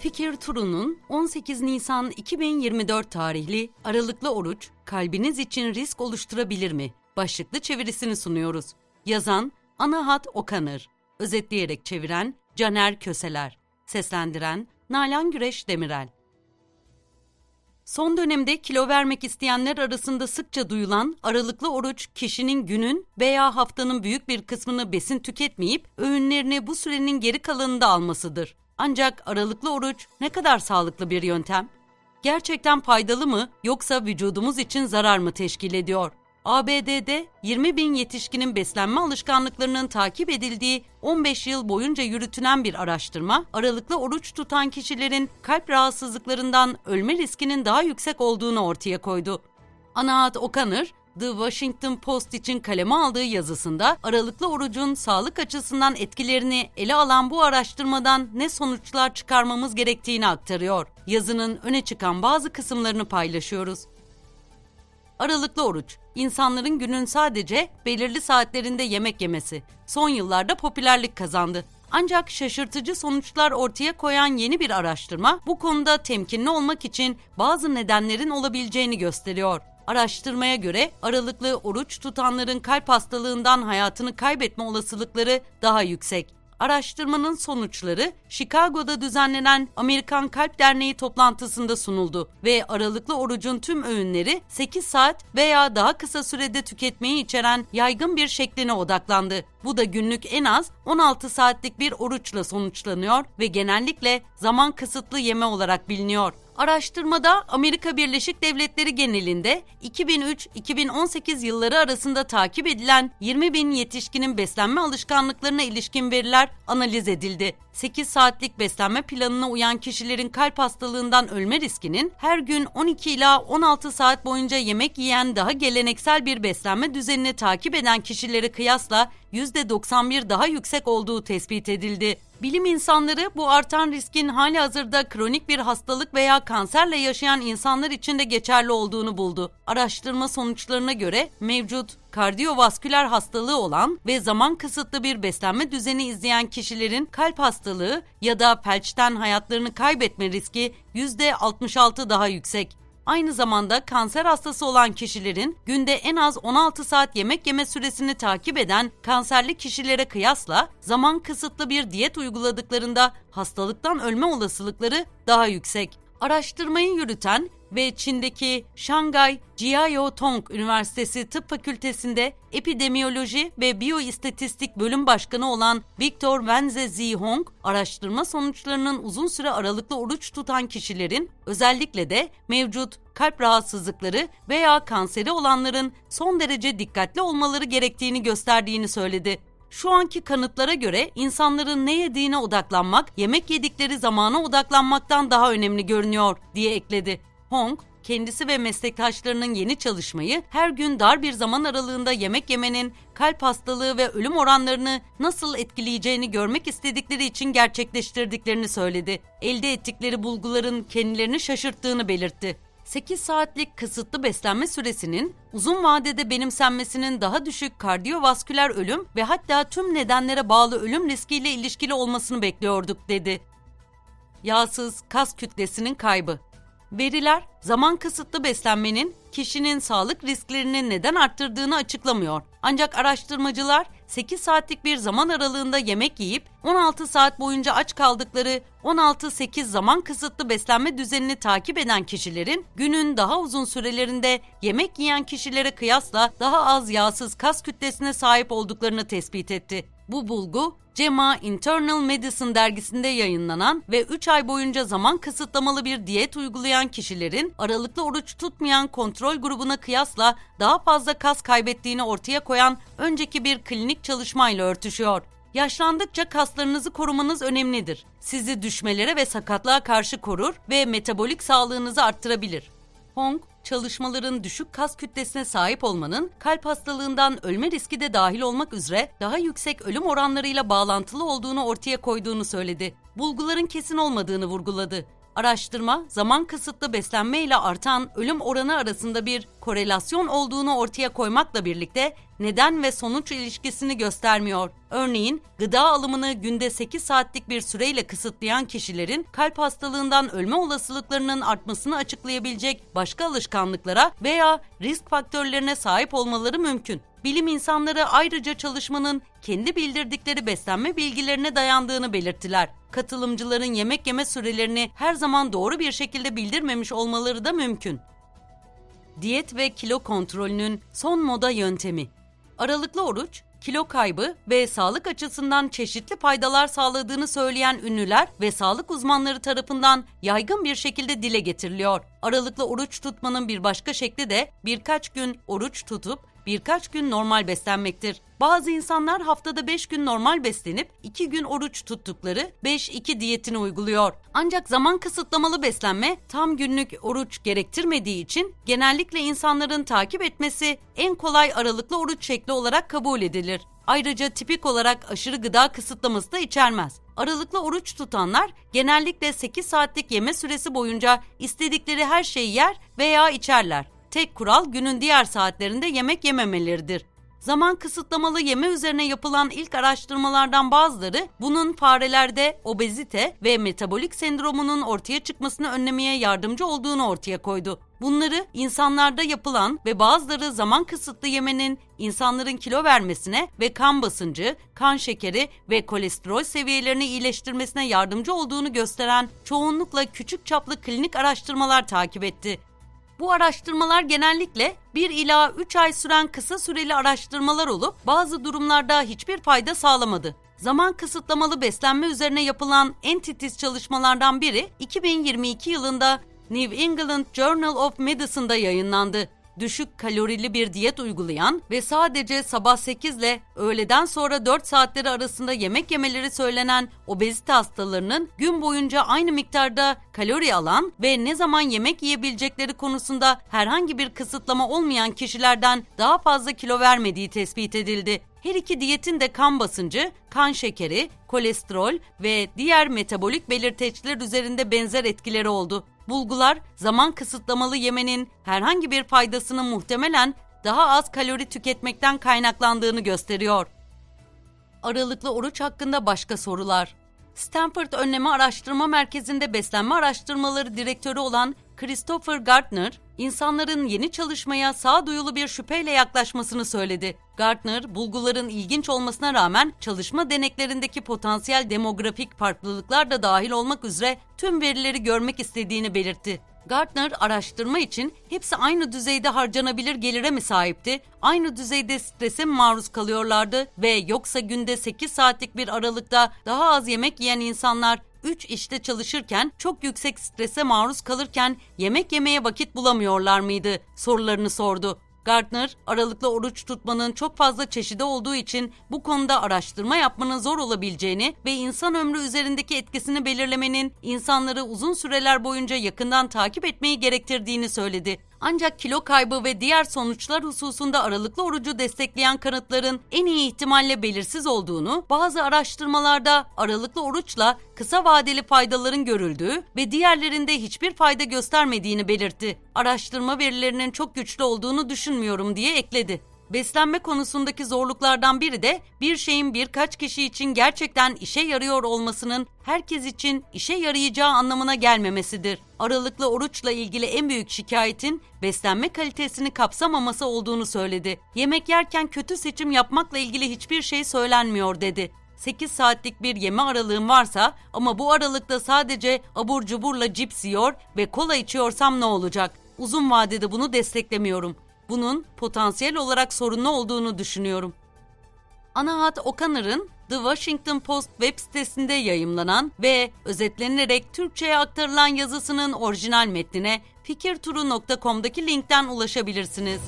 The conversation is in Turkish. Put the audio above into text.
Fikir Turu'nun 18 Nisan 2024 tarihli aralıklı oruç kalbiniz için risk oluşturabilir mi? Başlıklı çevirisini sunuyoruz. Yazan Anahat Okanır. Özetleyerek çeviren Caner Köseler. Seslendiren Nalan Güreş Demirel. Son dönemde kilo vermek isteyenler arasında sıkça duyulan aralıklı oruç kişinin günün veya haftanın büyük bir kısmını besin tüketmeyip öğünlerini bu sürenin geri kalanında almasıdır. Ancak aralıklı oruç ne kadar sağlıklı bir yöntem? Gerçekten faydalı mı yoksa vücudumuz için zarar mı teşkil ediyor? ABD'de 20 bin yetişkinin beslenme alışkanlıklarının takip edildiği 15 yıl boyunca yürütülen bir araştırma, aralıklı oruç tutan kişilerin kalp rahatsızlıklarından ölme riskinin daha yüksek olduğunu ortaya koydu. Anahat O'Connor, The Washington Post için kaleme aldığı yazısında aralıklı orucun sağlık açısından etkilerini ele alan bu araştırmadan ne sonuçlar çıkarmamız gerektiğini aktarıyor. Yazının öne çıkan bazı kısımlarını paylaşıyoruz. Aralıklı oruç, insanların günün sadece belirli saatlerinde yemek yemesi. Son yıllarda popülerlik kazandı. Ancak şaşırtıcı sonuçlar ortaya koyan yeni bir araştırma bu konuda temkinli olmak için bazı nedenlerin olabileceğini gösteriyor. Araştırmaya göre aralıklı oruç tutanların kalp hastalığından hayatını kaybetme olasılıkları daha yüksek. Araştırmanın sonuçları Chicago'da düzenlenen Amerikan Kalp Derneği toplantısında sunuldu ve aralıklı orucun tüm öğünleri 8 saat veya daha kısa sürede tüketmeyi içeren yaygın bir şekline odaklandı. Bu da günlük en az 16 saatlik bir oruçla sonuçlanıyor ve genellikle zaman kısıtlı yeme olarak biliniyor. Araştırmada Amerika Birleşik Devletleri genelinde 2003-2018 yılları arasında takip edilen 20 bin yetişkinin beslenme alışkanlıklarına ilişkin veriler analiz edildi. 8 saatlik beslenme planına uyan kişilerin kalp hastalığından ölme riskinin her gün 12 ila 16 saat boyunca yemek yiyen daha geleneksel bir beslenme düzenini takip eden kişilere kıyasla %91 daha yüksek olduğu tespit edildi. Bilim insanları bu artan riskin hali hazırda kronik bir hastalık veya kanserle yaşayan insanlar için de geçerli olduğunu buldu. Araştırma sonuçlarına göre mevcut kardiyovasküler hastalığı olan ve zaman kısıtlı bir beslenme düzeni izleyen kişilerin kalp hastalığı ya da felçten hayatlarını kaybetme riski %66 daha yüksek. Aynı zamanda kanser hastası olan kişilerin günde en az 16 saat yemek yeme süresini takip eden kanserli kişilere kıyasla zaman kısıtlı bir diyet uyguladıklarında hastalıktan ölme olasılıkları daha yüksek. Araştırmayı yürüten ve Çin'deki Şangay Jiao Tong Üniversitesi Tıp Fakültesi'nde Epidemiyoloji ve Biyoistatistik Bölüm Başkanı olan Victor Wenze Zihong, araştırma sonuçlarının uzun süre aralıklı oruç tutan kişilerin özellikle de mevcut kalp rahatsızlıkları veya kanseri olanların son derece dikkatli olmaları gerektiğini gösterdiğini söyledi. Şu anki kanıtlara göre insanların ne yediğine odaklanmak, yemek yedikleri zamana odaklanmaktan daha önemli görünüyor diye ekledi. Hong, kendisi ve meslektaşlarının yeni çalışmayı her gün dar bir zaman aralığında yemek yemenin kalp hastalığı ve ölüm oranlarını nasıl etkileyeceğini görmek istedikleri için gerçekleştirdiklerini söyledi. Elde ettikleri bulguların kendilerini şaşırttığını belirtti. 8 saatlik kısıtlı beslenme süresinin uzun vadede benimsenmesinin daha düşük kardiyovasküler ölüm ve hatta tüm nedenlere bağlı ölüm riskiyle ilişkili olmasını bekliyorduk dedi. Yağsız kas kütlesinin kaybı Veriler zaman kısıtlı beslenmenin kişinin sağlık risklerini neden arttırdığını açıklamıyor. Ancak araştırmacılar 8 saatlik bir zaman aralığında yemek yiyip 16 saat boyunca aç kaldıkları 16-8 zaman kısıtlı beslenme düzenini takip eden kişilerin günün daha uzun sürelerinde yemek yiyen kişilere kıyasla daha az yağsız kas kütlesine sahip olduklarını tespit etti. Bu bulgu JAMA Internal Medicine dergisinde yayınlanan ve 3 ay boyunca zaman kısıtlamalı bir diyet uygulayan kişilerin aralıklı oruç tutmayan kontrol grubuna kıyasla daha fazla kas kaybettiğini ortaya koyan önceki bir klinik çalışmayla örtüşüyor. Yaşlandıkça kaslarınızı korumanız önemlidir. Sizi düşmelere ve sakatlığa karşı korur ve metabolik sağlığınızı arttırabilir. Hong, çalışmaların düşük kas kütlesine sahip olmanın kalp hastalığından ölme riski de dahil olmak üzere daha yüksek ölüm oranlarıyla bağlantılı olduğunu ortaya koyduğunu söyledi. Bulguların kesin olmadığını vurguladı. Araştırma, zaman kısıtlı beslenme ile artan ölüm oranı arasında bir korelasyon olduğunu ortaya koymakla birlikte neden ve sonuç ilişkisini göstermiyor. Örneğin gıda alımını günde 8 saatlik bir süreyle kısıtlayan kişilerin kalp hastalığından ölme olasılıklarının artmasını açıklayabilecek başka alışkanlıklara veya risk faktörlerine sahip olmaları mümkün. Bilim insanları ayrıca çalışmanın kendi bildirdikleri beslenme bilgilerine dayandığını belirttiler. Katılımcıların yemek yeme sürelerini her zaman doğru bir şekilde bildirmemiş olmaları da mümkün. Diyet ve kilo kontrolünün son moda yöntemi. Aralıklı oruç, kilo kaybı ve sağlık açısından çeşitli faydalar sağladığını söyleyen ünlüler ve sağlık uzmanları tarafından yaygın bir şekilde dile getiriliyor. Aralıklı oruç tutmanın bir başka şekli de birkaç gün oruç tutup birkaç gün normal beslenmektir. Bazı insanlar haftada 5 gün normal beslenip 2 gün oruç tuttukları 5-2 diyetini uyguluyor. Ancak zaman kısıtlamalı beslenme tam günlük oruç gerektirmediği için genellikle insanların takip etmesi en kolay aralıklı oruç şekli olarak kabul edilir. Ayrıca tipik olarak aşırı gıda kısıtlaması da içermez. Aralıklı oruç tutanlar genellikle 8 saatlik yeme süresi boyunca istedikleri her şeyi yer veya içerler. Tek kural günün diğer saatlerinde yemek yememeleridir. Zaman kısıtlamalı yeme üzerine yapılan ilk araştırmalardan bazıları bunun farelerde obezite ve metabolik sendromunun ortaya çıkmasını önlemeye yardımcı olduğunu ortaya koydu. Bunları insanlarda yapılan ve bazıları zaman kısıtlı yemenin insanların kilo vermesine ve kan basıncı, kan şekeri ve kolesterol seviyelerini iyileştirmesine yardımcı olduğunu gösteren çoğunlukla küçük çaplı klinik araştırmalar takip etti. Bu araştırmalar genellikle 1 ila 3 ay süren kısa süreli araştırmalar olup bazı durumlarda hiçbir fayda sağlamadı. Zaman kısıtlamalı beslenme üzerine yapılan en titiz çalışmalardan biri 2022 yılında New England Journal of Medicine'da yayınlandı düşük kalorili bir diyet uygulayan ve sadece sabah 8 ile öğleden sonra 4 saatleri arasında yemek yemeleri söylenen obezite hastalarının gün boyunca aynı miktarda kalori alan ve ne zaman yemek yiyebilecekleri konusunda herhangi bir kısıtlama olmayan kişilerden daha fazla kilo vermediği tespit edildi. Her iki diyetin de kan basıncı, kan şekeri, kolesterol ve diğer metabolik belirteçler üzerinde benzer etkileri oldu. Bulgular zaman kısıtlamalı yemenin herhangi bir faydasının muhtemelen daha az kalori tüketmekten kaynaklandığını gösteriyor. Aralıklı oruç hakkında başka sorular. Stanford Önleme Araştırma Merkezi'nde beslenme araştırmaları direktörü olan Christopher Gardner, insanların yeni çalışmaya sağduyulu bir şüpheyle yaklaşmasını söyledi. Gardner, bulguların ilginç olmasına rağmen çalışma deneklerindeki potansiyel demografik farklılıklar da dahil olmak üzere tüm verileri görmek istediğini belirtti. Gartner araştırma için hepsi aynı düzeyde harcanabilir gelire mi sahipti? Aynı düzeyde strese mi maruz kalıyorlardı ve yoksa günde 8 saatlik bir aralıkta daha az yemek yiyen insanlar 3 işte çalışırken çok yüksek strese maruz kalırken yemek yemeye vakit bulamıyorlar mıydı? sorularını sordu. Gardner, aralıklı oruç tutmanın çok fazla çeşidi olduğu için bu konuda araştırma yapmanın zor olabileceğini ve insan ömrü üzerindeki etkisini belirlemenin insanları uzun süreler boyunca yakından takip etmeyi gerektirdiğini söyledi. Ancak kilo kaybı ve diğer sonuçlar hususunda aralıklı orucu destekleyen kanıtların en iyi ihtimalle belirsiz olduğunu, bazı araştırmalarda aralıklı oruçla kısa vadeli faydaların görüldüğü ve diğerlerinde hiçbir fayda göstermediğini belirtti. Araştırma verilerinin çok güçlü olduğunu düşünmüyorum diye ekledi. Beslenme konusundaki zorluklardan biri de bir şeyin birkaç kişi için gerçekten işe yarıyor olmasının herkes için işe yarayacağı anlamına gelmemesidir. Aralıklı oruçla ilgili en büyük şikayetin beslenme kalitesini kapsamaması olduğunu söyledi. Yemek yerken kötü seçim yapmakla ilgili hiçbir şey söylenmiyor dedi. 8 saatlik bir yeme aralığım varsa ama bu aralıkta sadece abur cuburla cips yiyor ve kola içiyorsam ne olacak? Uzun vadede bunu desteklemiyorum bunun potansiyel olarak sorunlu olduğunu düşünüyorum. Anahat O'Connor'ın The Washington Post web sitesinde yayımlanan ve özetlenerek Türkçe'ye aktarılan yazısının orijinal metnine fikirturu.com'daki linkten ulaşabilirsiniz.